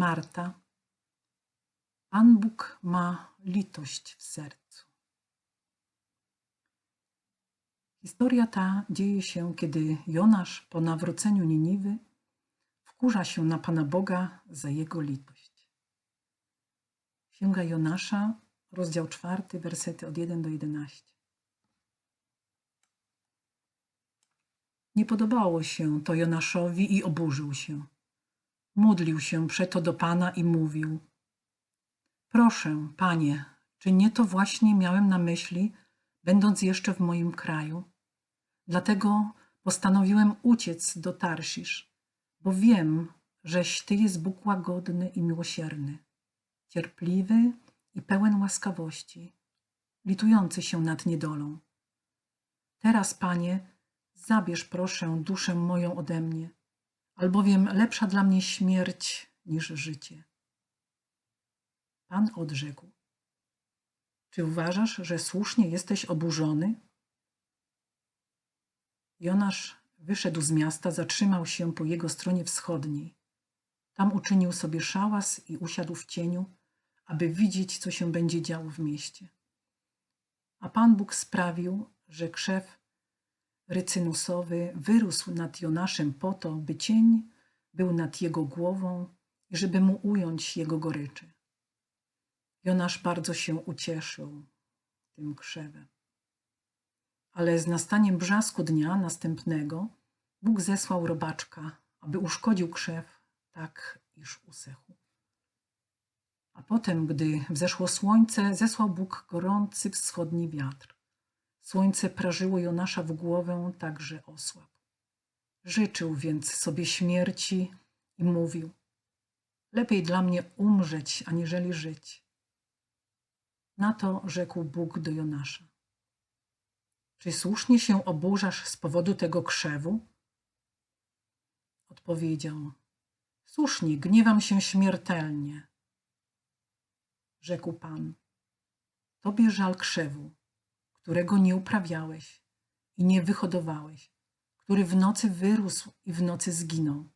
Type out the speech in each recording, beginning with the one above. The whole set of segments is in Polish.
Marta. Pan Bóg ma litość w sercu. Historia ta dzieje się, kiedy Jonasz po nawróceniu Niniwy wkurza się na Pana Boga za jego litość. Księga Jonasza, rozdział czwarty, wersety od 1 do 11. Nie podobało się to Jonaszowi i oburzył się. Modlił się przeto do Pana i mówił: Proszę, Panie, czy nie to właśnie miałem na myśli, będąc jeszcze w moim kraju? Dlatego postanowiłem uciec do Tarsisz, bo wiem, żeś Ty jest Bóg łagodny i miłosierny, cierpliwy i pełen łaskawości, litujący się nad niedolą. Teraz, Panie, zabierz proszę duszę moją ode mnie, albowiem lepsza dla mnie śmierć niż życie. Pan odrzekł: Czy uważasz, że słusznie jesteś oburzony? Jonasz wyszedł z miasta, zatrzymał się po jego stronie wschodniej. Tam uczynił sobie szałas i usiadł w cieniu, aby widzieć, co się będzie działo w mieście. A Pan Bóg sprawił, że krzew rycynusowy wyrósł nad Jonaszem po to, by cień był nad jego głową i żeby mu ująć jego goryczy. Jonasz bardzo się ucieszył tym krzewem. Ale z nastaniem brzasku dnia następnego Bóg zesłał robaczka, aby uszkodził krzew tak, iż usechł. A potem, gdy wzeszło słońce, zesłał Bóg gorący wschodni wiatr. Słońce prażyło Jonasza w głowę, tak że osłabł. Życzył więc sobie śmierci i mówił: Lepiej dla mnie umrzeć, aniżeli żyć. Na to rzekł Bóg do Jonasza: Czy słusznie się oburzasz z powodu tego krzewu? Odpowiedział: Słusznie, gniewam się śmiertelnie. Rzekł Pan: Tobie żal krzewu, którego nie uprawiałeś i nie wyhodowałeś, który w nocy wyrósł i w nocy zginął.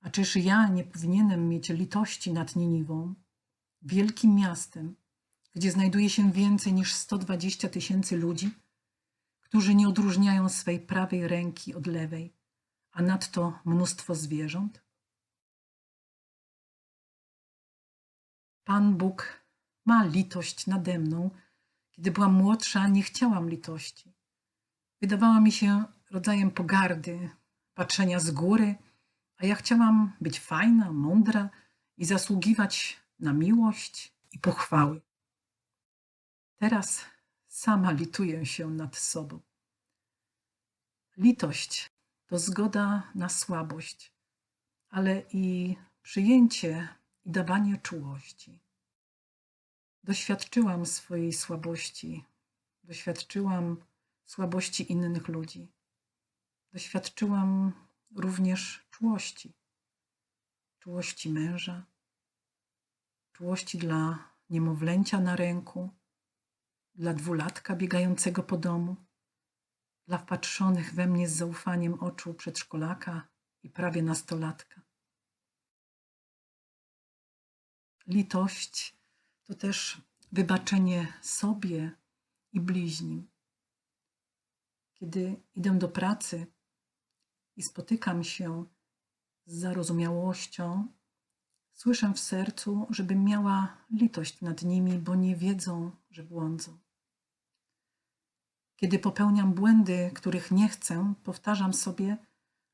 A czyż ja nie powinienem mieć litości nad Niniwą, wielkim miastem, gdzie znajduje się więcej niż 120 tysięcy ludzi, którzy nie odróżniają swej prawej ręki od lewej, a nadto mnóstwo zwierząt? Pan Bóg ma litość nade mną. Kiedy byłam młodsza, nie chciałam litości. Wydawała mi się rodzajem pogardy, patrzenia z góry, a ja chciałam być fajna, mądra i zasługiwać na miłość i pochwały. Teraz sama lituję się nad sobą. Litość to zgoda na słabość, ale i przyjęcie i dawanie czułości. Doświadczyłam swojej słabości, doświadczyłam słabości innych ludzi. Doświadczyłam również czułości. Czułości męża, czułości dla niemowlęcia na ręku, dla dwulatka biegającego po domu, dla wpatrzonych we mnie z zaufaniem oczu przedszkolaka i prawie nastolatka. Litość to też wybaczenie sobie i bliźnim. Kiedy idę do pracy i spotykam się z zarozumiałością, słyszę w sercu, żebym miała litość nad nimi, bo nie wiedzą, że błądzą. Kiedy popełniam błędy, których nie chcę, powtarzam sobie,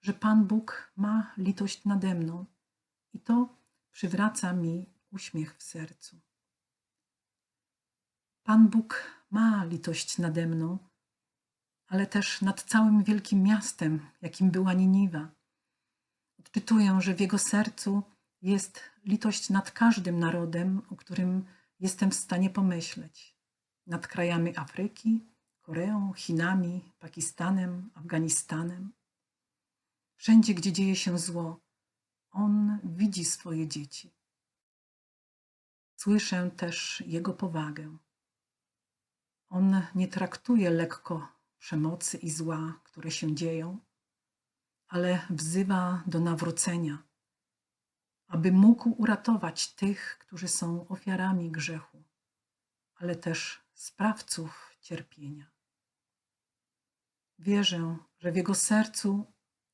że Pan Bóg ma litość nade mną i to przywraca mi uśmiech w sercu. Pan Bóg ma litość nade mną, ale też nad całym wielkim miastem, jakim była Niniwa. Odczytuję, że w jego sercu jest litość nad każdym narodem, o którym jestem w stanie pomyśleć. Nad krajami Afryki, Koreą, Chinami, Pakistanem, Afganistanem. Wszędzie, gdzie dzieje się zło, on widzi swoje dzieci. Słyszę też jego powagę. On nie traktuje lekko przemocy i zła, które się dzieją, ale wzywa do nawrócenia, aby mógł uratować tych, którzy są ofiarami grzechu, ale też sprawców cierpienia. Wierzę, że w jego sercu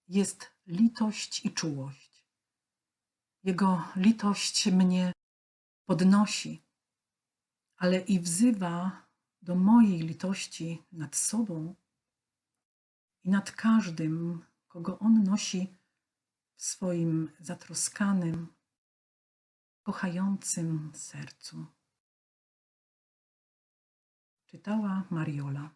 jest litość i czułość. Jego litość mnie podnosi, ale i wzywa do mojej litości nad sobą i nad każdym, kogo on nosi w swoim zatroskanym, kochającym sercu. Czytała Mariola.